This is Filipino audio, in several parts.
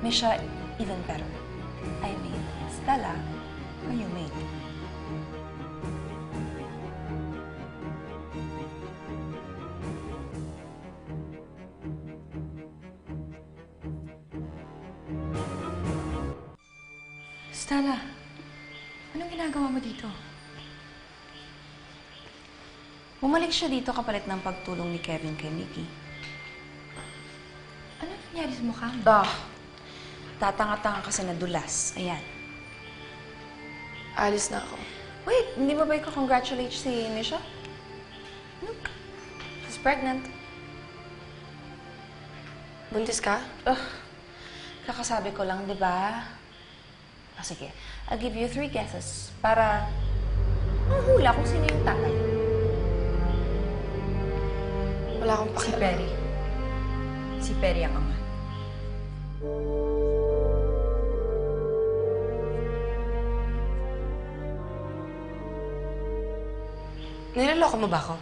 Misha, even better. I made Stella her new maid. Stella, anong ginagawa mo dito? Bumalik siya dito kapalit ng pagtulong ni Kevin kay Mickey. Ano nangyari sa mukha mo? Ah, tatanga-tanga kasi nadulas. Ayan. Alis na ako. Wait, hindi ba ba ikaw-congratulate si Nisha? No. She's pregnant. Buntis ka? Ugh, kakasabi ko lang, di ba? Ah, sige. I'll give you three guesses para mahula kung sino yung tatay. Wala akong Si pakialam. Perry. Si Perry ang ama. Niloloko mo ba ako?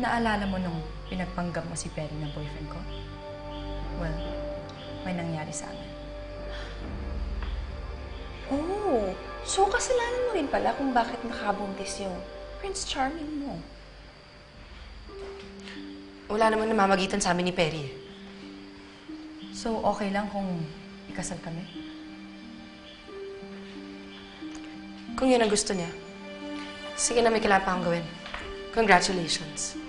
Naalala mo nung pinagpanggap mo si Perry na boyfriend ko? Well, may nangyari sa amin. Oh, so kasalanan mo rin pala kung bakit nakabuntis yung Prince Charming mo. Wala naman namamagitan sa amin ni Perry. eh. So, okay lang kung ikasal kami? Kung yun ang gusto niya, sige na may kailangan pa akong gawin. Congratulations.